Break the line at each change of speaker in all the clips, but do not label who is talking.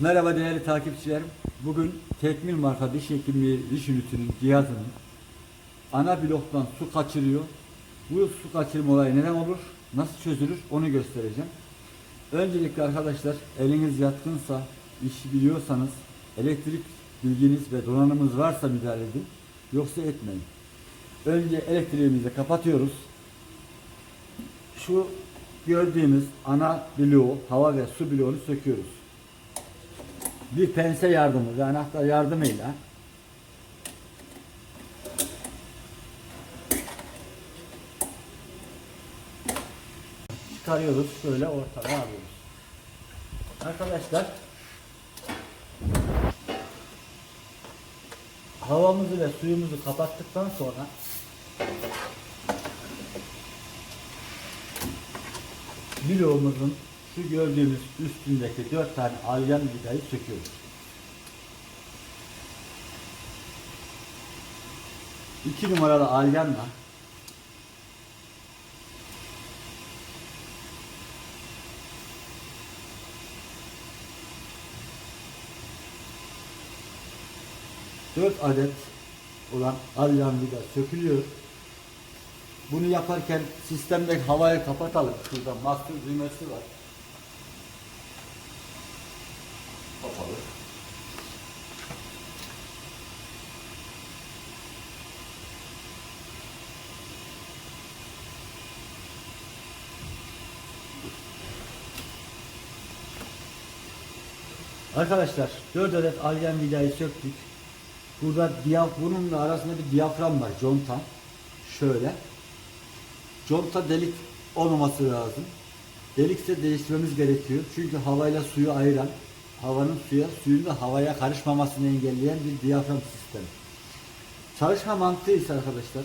Merhaba değerli takipçilerim. Bugün Tekmil marka diş hekimliği diş ünitinin cihazının ana bloktan su kaçırıyor. Bu su kaçırma olayı neden olur? Nasıl çözülür? Onu göstereceğim. Öncelikle arkadaşlar eliniz yatkınsa, işi biliyorsanız, elektrik bilginiz ve donanımınız varsa müdahale edin. Yoksa etmeyin. Önce elektriğimizi kapatıyoruz. Şu gördüğümüz ana bloğu, hava ve su bloğunu söküyoruz bir pense yardımı ve anahtar yardımıyla çıkarıyoruz şöyle ortaya alıyoruz. Arkadaşlar havamızı ve suyumuzu kapattıktan sonra bloğumuzun şu gördüğümüz üstündeki dört tane alyan vidayı söküyoruz. İki numaralı alyanla dört adet olan alyan vida sökülüyor. Bunu yaparken sistemdeki havayı kapatalım. Şurada master düğmesi var. Arkadaşlar 4 adet algen vidayı söktük. Burada diyaf bununla arasında bir diyafram var conta. Şöyle. Conta delik olmaması lazım. Delikse değiştirmemiz gerekiyor. Çünkü havayla suyu ayıran, havanın suya, suyun da havaya karışmamasını engelleyen bir diyafram sistemi. Çalışma mantığı ise arkadaşlar,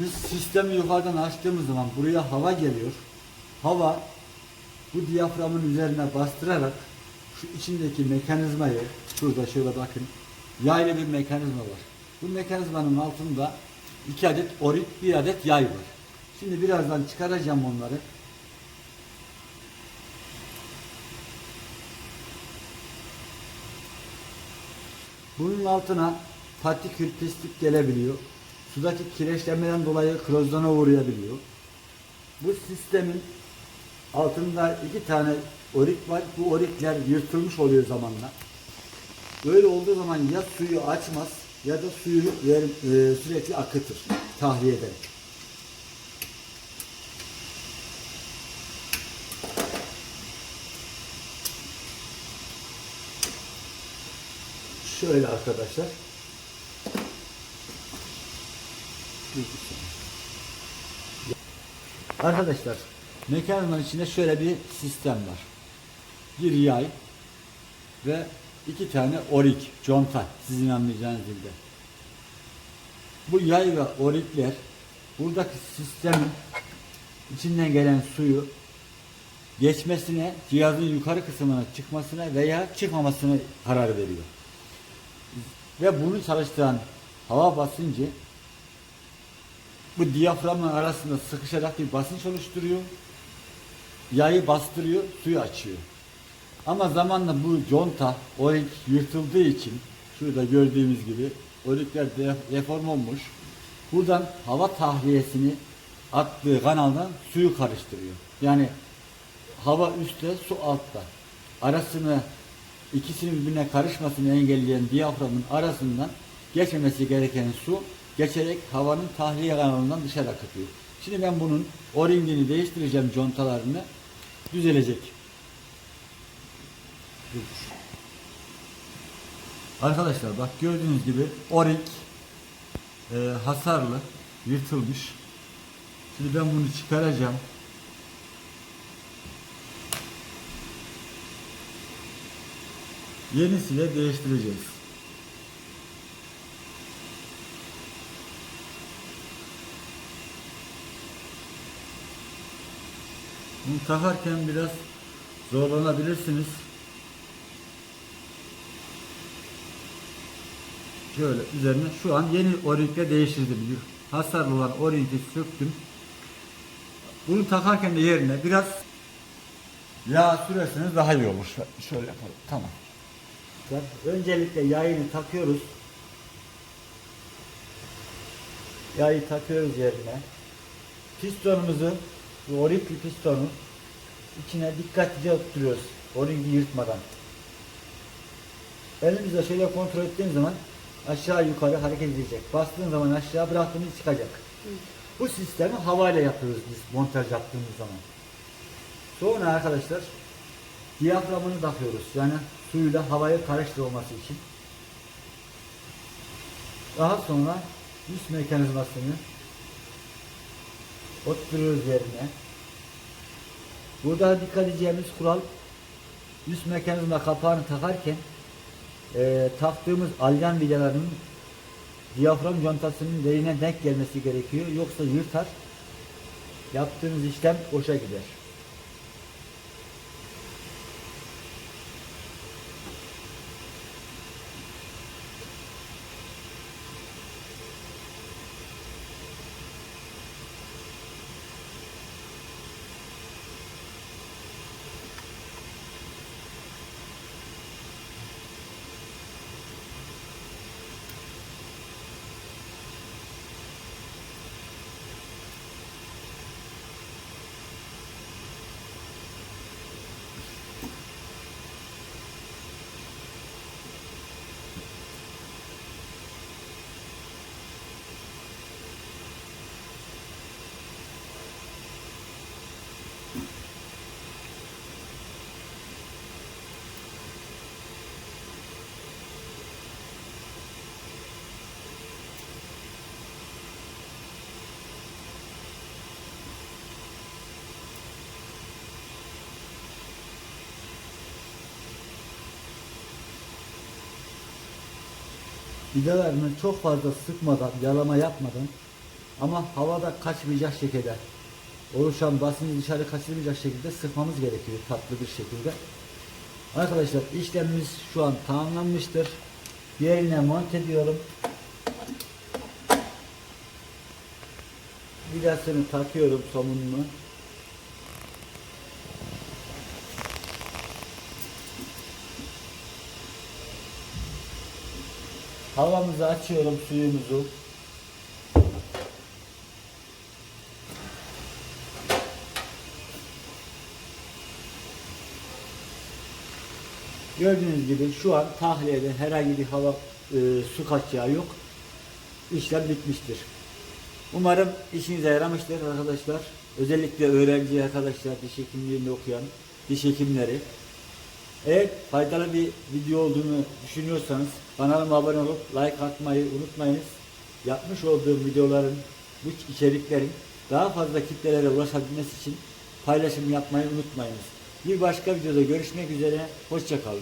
biz sistemi yukarıdan açtığımız zaman buraya hava geliyor. Hava bu diyaframın üzerine bastırarak şu içindeki mekanizmayı, şurada şöyle bakın, yaylı bir mekanizma var. Bu mekanizmanın altında iki adet orit, bir adet yay var. Şimdi birazdan çıkaracağım onları. Bunun altına partikül pislik gelebiliyor. Sudaki kireçlenmeden dolayı klozyona uğrayabiliyor. Bu sistemin altında iki tane orik var. Bu orikler yırtılmış oluyor zamanla. Böyle olduğu zaman ya suyu açmaz ya da suyu ver, e, sürekli akıtır tahliye eder. Şöyle arkadaşlar. Arkadaşlar mekanizmanın içinde şöyle bir sistem var. Bir yay ve iki tane orik, conta sizin anlayacağınız dilde. Bu yay ve orikler buradaki sistemin içinden gelen suyu geçmesine, cihazın yukarı kısmına çıkmasına veya çıkmamasına karar veriyor. Ve bunu çalıştıran hava basıncı bu diyaframın arasında sıkışarak bir basınç oluşturuyor. Yayı bastırıyor, suyu açıyor. Ama zamanla bu conta, orik yırtıldığı için şurada gördüğümüz gibi orikler de- deform olmuş. Buradan hava tahliyesini attığı kanaldan suyu karıştırıyor. Yani hava üstte, su altta. Arasını ikisinin birbirine karışmasını engelleyen diyaframın arasından geçmemesi gereken su geçerek havanın tahliye kanalından dışarı akıtıyor. Şimdi ben bunun o-ringini değiştireceğim contalarını düzelecek. Arkadaşlar bak gördüğünüz gibi o-ring e, hasarlı, yırtılmış. Şimdi ben bunu çıkaracağım. Yenisiyle değiştireceğiz. Bunu takarken biraz zorlanabilirsiniz. Şöyle üzerine şu an yeni o-ring'le değiştirdim. Hasarlı olan o-ring'i söktüm. Bunu takarken de yerine biraz yağ sürerseniz daha iyi olur. Şöyle yapalım. Tamam. Öncelikle yayını takıyoruz. Yağı takıyoruz yerine. Pistonumuzu, bu orikli pistonu içine dikkatlice oturtuyoruz. O-ringi yırtmadan. Elimizle şöyle kontrol ettiğin zaman aşağı yukarı hareket edecek. Bastığın zaman aşağı bıraktığımız çıkacak. Bu sistemi havayla yapıyoruz biz montaj yaptığımız zaman. Sonra arkadaşlar diyaframını takıyoruz. Yani suyla havayı karıştırılması için. Daha sonra üst mekanizmasını oturuyoruz yerine. Burada dikkat edeceğimiz kural üst mekanizma kapağını takarken eee, taktığımız alyan vidalarının diyafram contasının derine denk gelmesi gerekiyor. Yoksa yırtar. Yaptığınız işlem boşa gider. Vidalarını çok fazla sıkmadan, yalama yapmadan ama havada kaçmayacak şekilde oluşan basıncı dışarı kaçırmayacak şekilde sıkmamız gerekiyor tatlı bir şekilde. Arkadaşlar işlemimiz şu an tamamlanmıştır. Yerine monte ediyorum. Vidasını takıyorum somununu. Havamızı açıyorum suyumuzu. Gördüğünüz gibi şu an tahliyede herhangi bir hava e, su kaçacağı yok. İşlem bitmiştir. Umarım işinize yaramıştır arkadaşlar. Özellikle öğrenci arkadaşlar, diş hekimliğinde okuyan diş hekimleri. Eğer faydalı bir video olduğunu düşünüyorsanız kanalıma abone olup like atmayı unutmayınız. Yapmış olduğum videoların, bu içeriklerin daha fazla kitlelere ulaşabilmesi için paylaşım yapmayı unutmayınız. Bir başka videoda görüşmek üzere, hoşçakalın.